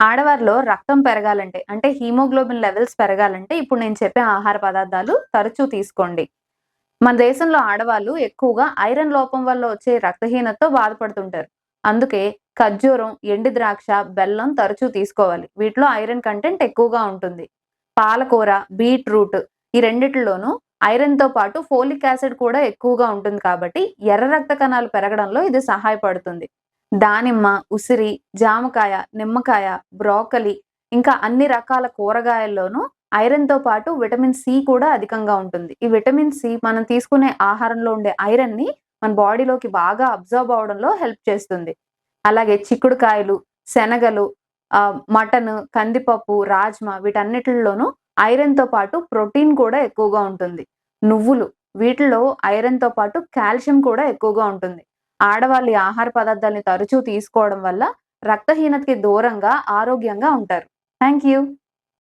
ఆడవారిలో రక్తం పెరగాలంటే అంటే హీమోగ్లోబిన్ లెవెల్స్ పెరగాలంటే ఇప్పుడు నేను చెప్పే ఆహార పదార్థాలు తరచూ తీసుకోండి. మన దేశంలో ఆడవాళ్ళు ఎక్కువగా ఐరన్ లోపం వల్ల వచ్చే రక్తహీనతతో బాధపడుతుంటారు. అందుకే ఖర్జూరం ఎండి ద్రాక్ష బెల్లం తరచూ తీసుకోవాలి. వీటిలో ఐరన్ కంటెంట్ ఎక్కువగా ఉంటుంది. పాలకూర బీట్రూట్ ఈ రెండిటిలోనూ ఐరన్తో పాటు ఫోలిక్ యాసిడ్ కూడా ఎక్కువగా ఉంటుంది కాబట్టి ఎర్ర రక్త కణాలు పెరగడంలో ఇది సహాయపడుతుంది. దానిమ్మ ఉసిరి జామకాయ నిమ్మకాయ బ్రోకలి ఇంకా అన్ని రకాల కూరగాయల్లోనూ ఐరన్తో పాటు విటమిన్ సి కూడా అధికంగా ఉంటుంది. ఈ విటమిన్ సి మనం తీసుకునే ఆహారంలో ఉండే ఐరన్ని మన బాడీలోకి బాగా అబ్జర్వ్ అవడంలో హెల్ప్ చేస్తుంది. అలాగే చిక్కుడుకాయలు శనగలు ఆ, మటన్ కందిపప్పు రాజ్మా వీటన్నిటిలోనూ ఐరన్తో పాటు ప్రోటీన్ కూడా ఎక్కువగా ఉంటుంది. నువ్వులు వీటిలో ఐరన్తో పాటు కాల్షియం కూడా ఎక్కువగా ఉంటుంది. ఆడవాళ్ళు ఆహార పదార్థాలని తరచూ తీసుకోవడం వల్ల రక్తహీనతకి దూరంగా ఆరోగ్యంగా ఉంటారు. Thank you